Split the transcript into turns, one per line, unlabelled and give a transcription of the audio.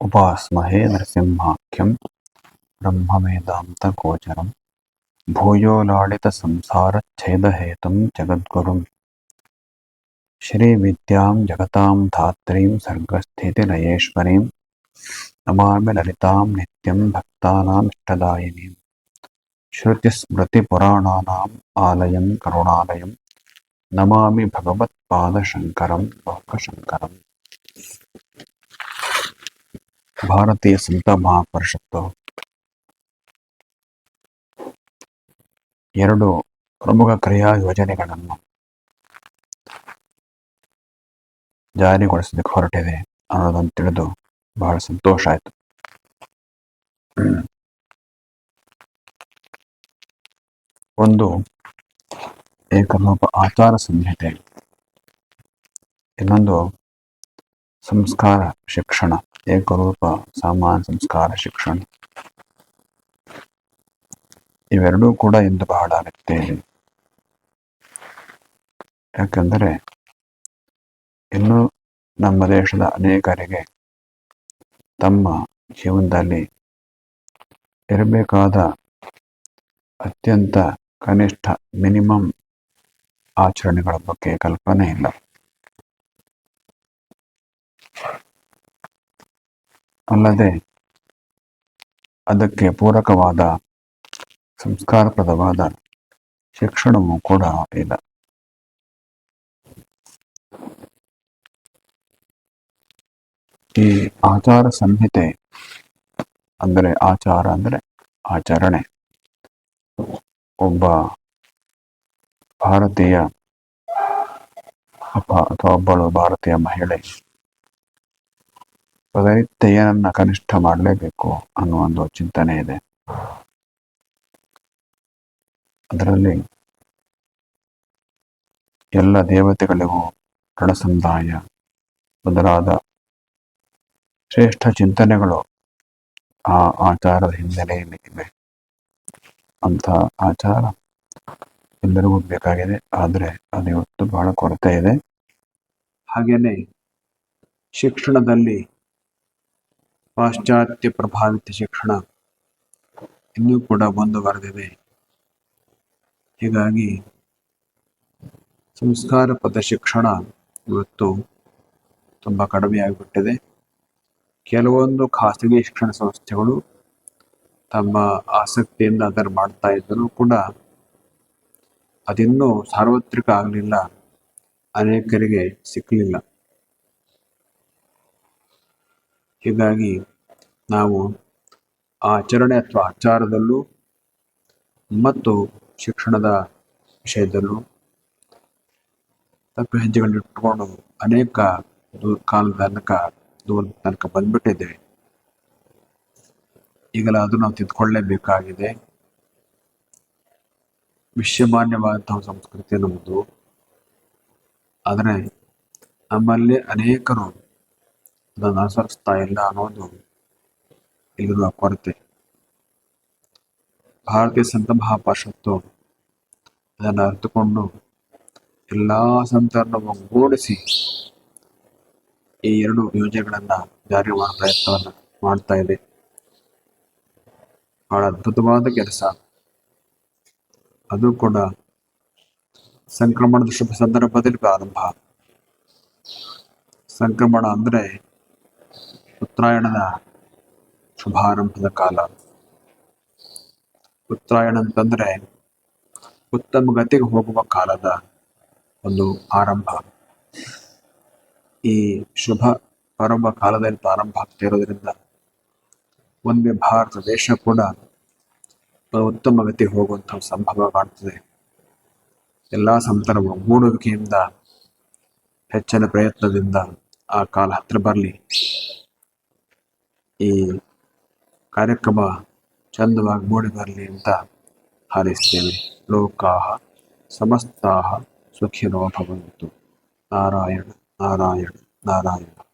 ఉపాస్మహే నృసింహాఖ్యం బ్రహ్మవేదాంతగోచరం భూయోలాళిత సంసారచ్ఛేదహేతుం జగద్గురుం శ్రీవిద్యాం జగతాం ధాత్రీం సర్గస్థితిలయేశ్వరీం నమామి లలితాం నిత్యం భక్తానామిష్టదాయినీం శృతిస్మృతిపురాణానాం ఆలయం కరుణాలయం నమామి భగవత్పాదశంకరం లోకశంకరం ಭಾರತೀಯ ಸಂತ ಮಹಾಪರಿಷತ್ತು. ಎರಡು ಪ್ರಮುಖ ಕ್ರಿಯಾ ಯೋಜನೆಗಳನ್ನು ಜಾರಿಗೊಳಿಸಲಿಕ್ಕೆ ಹೊರಟಿದೆ ಅನ್ನೋದನ್ನು ತಿಳಿದು ಬಹಳ ಸಂತೋಷ ಆಯಿತು. ಒಂದು ಏಕರೂಪ ಆಚಾರ ಸಂಹಿತೆ. ಇನ್ನೊಂದು ಸಂಸ್ಕಾರ ಶಿಕ್ಷಣ. ಏಕರೂಪ ಸಾಮಾನ್ಯ ಸಂಸ್ಕಾರ ಶಿಕ್ಷಣ. ಇವೆರಡೂ ಕೂಡ ಇಂದು ಬಹಳ ಅಗತ್ಯ ಇದೆ. ಯಾಕಂದರೆ ಇನ್ನು ನಮ್ಮ ದೇಶದ ಅನೇಕರಿಗೆ ತಮ್ಮ ಜೀವನದಲ್ಲಿ ಇರಬೇಕಾದ ಅತ್ಯಂತ ಕನಿಷ್ಠ ಮಿನಿಮಮ್ ಆಚರಣೆಗಳ ಬಗ್ಗೆ ಕಲ್ಪನೆ ಇಲ್ಲ. ಅಲ್ಲದೆ ಅದಕ್ಕೆ ಪೂರಕವಾದ ಸಂಸ್ಕಾರಪ್ರದವಾದ ಶಿಕ್ಷಣವೂ ಕೂಡ ಇಲ್ಲ. ಈ ಆಚಾರ ಸಂಹಿತೆ ಅಂದರೆ ಆಚಾರ ಅಂದರೆ ಆಚರಣೆ. ಒಬ್ಬ ಭಾರತೀಯ ಅಥವಾ ಒಬ್ಬಳು ಭಾರತೀಯ ಮಹಿಳೆ ಪ್ರತಿನಿತ್ಯನನ್ನ ಕನಿಷ್ಠ ಮಾಡಲೇಬೇಕು ಅನ್ನೋ ಒಂದು ಚಿಂತನೆ ಇದೆ. ಅದರಲ್ಲಿ ಎಲ್ಲ ದೇವತೆಗಳಿಗೂ ಋಣ ಸಮುದಾಯ ಮೊದಲಾದ ಶ್ರೇಷ್ಠ ಚಿಂತನೆಗಳು ಆ ಆಚಾರದ ಹಿನ್ನೆಲೆಯಲ್ಲಿ ಇವೆ. ಅಂತ ಆಚಾರ ಎಲ್ಲರಿಗೂ ಬೇಕಾಗಿದೆ, ಆದರೆ ಅದು ಇವತ್ತು ಬಹಳ ಕೊರತೆ ಇದೆ. ಹಾಗೆಯೇ ಶಿಕ್ಷಣದಲ್ಲಿ ಪಾಶ್ಚಾತ್ಯ ಪ್ರಭಾವಿತ ಶಿಕ್ಷಣ ಇನ್ನೂ ಕೂಡ ಮುಂದುವರೆದಿದೆ. ಹೀಗಾಗಿ ಸಂಸ್ಕಾರ ಪದ ಶಿಕ್ಷಣ ಇವತ್ತು ತುಂಬ ಕಡಿಮೆಯಾಗಿಬಿಟ್ಟಿದೆ ಕೆಲವೊಂದು ಖಾಸಗಿ ಶಿಕ್ಷಣ ಸಂಸ್ಥೆಗಳು ತಮ್ಮ ಆಸಕ್ತಿಯಿಂದ ಅದನ್ನು ಮಾಡ್ತಾ ಇದ್ದರೂ ಕೂಡ ಅದಿನ್ನೂ ಸಾರ್ವತ್ರಿಕ ಆಗಲಿಲ್ಲ. ಅನೇಕರಿಗೆ ಸಿಕ್ಕಲಿಲ್ಲ ಹೀಗಾಗಿ ನಾವು ಆಚರಣೆ ಅಥವಾ ಆಚಾರದಲ್ಲೂ ಮತ್ತು ಶಿಕ್ಷಣದ ವಿಷಯದಲ್ಲೂ ತಪ್ಪು ಹೆಜ್ಜೆಗಳನ್ನಿಟ್ಟುಕೊಂಡು ಅನೇಕ ದೂರ ಕಾಲದ ತನಕ ದೂರ ತನಕ ಬಂದ್ಬಿಟ್ಟಿದ್ದೇವೆ ಈಗಲಾದರೂ ನಾವು ತಿದ್ದುಕೊಳ್ಳೇಬೇಕಾಗಿದೆ ವಿಶ್ವಮಾನ್ಯವಾದಂತಹ ಸಂಸ್ಕೃತಿ ನಮ್ಮದು ಆದರೆ ನಮ್ಮಲ್ಲಿ ಅನೇಕರು ಅದನ್ನು ಅನುಸರಿಸ್ತಾ ಇಲ್ಲ ಅನ್ನೋದು ಇಲ್ಲಿರುವ ಕೊರತೆ. ಭಾರತೀಯ ಸಂತ ಮಹಾಪರಿಷತ್ತು ಅದನ್ನು ಅರಿತುಕೊಂಡು ಎಲ್ಲ ಸಂತರನ್ನು ಒಗ್ಗೂಡಿಸಿ ಈ ಎರಡು ಯೋಜನೆಗಳನ್ನ ಜಾರಿ ಮಾಡುವ ಪ್ರಯತ್ನವನ್ನು ಮಾಡ್ತಾ ಇದೆ. ಬಹಳ ಅದ್ಭುತವಾದ ಕೆಲಸ. ಅದು ಕೂಡ ಸಂಕ್ರಮಣದ ಶುಭ ಸಂದರ್ಭದಲ್ಲಿ ಪ್ರಾರಂಭ. ಸಂಕ್ರಮಣ ಅಂದ್ರೆ ಉತ್ತರಾಯಣದ ಶುಭಾರಂಭದ ಕಾಲ. ಉತ್ತರಾಯಣ ಅಂತಂದ್ರೆ ಉತ್ತಮ ಗತಿಗೆ ಹೋಗುವ ಕಾಲದ ಒಂದು ಆರಂಭ. ಈ ಶುಭ ಆರಂಭ ಕಾಲದಲ್ಲಿ ಪ್ರಾರಂಭ ಆಗ್ತಿರೋದ್ರಿಂದ ಒಂದೇ ಭಾರತ ದೇಶ ಕೂಡ ಉತ್ತಮ ಗತಿ ಹೋಗುವಂತಹ ಸಂಭವ ಕಾಣ್ತದೆ ಎಲ್ಲಾ ಸಂತರವು ಮೂಡುವಿಕೆಯಿಂದ, ಹೆಚ್ಚಿನ ಪ್ರಯತ್ನದಿಂದ ಆ ಕಾಲ ಹತ್ರ ಬರಲಿ. ಈ ಕಾರ್ಯಕ್ರಮ ಚಂದವಾಗಿ ಮೂಡಿ ಬರಲಿ ಅಂತ ಹಾರೈಸ್ತೇವೆ. ಲೋಕಾಹ ಸಮಸ್ತಾಹ ಸುಖಿನೋ ಭವಂತು ನಾರಾಯಣ ನಾರಾಯಣ ನಾರಾಯಣ.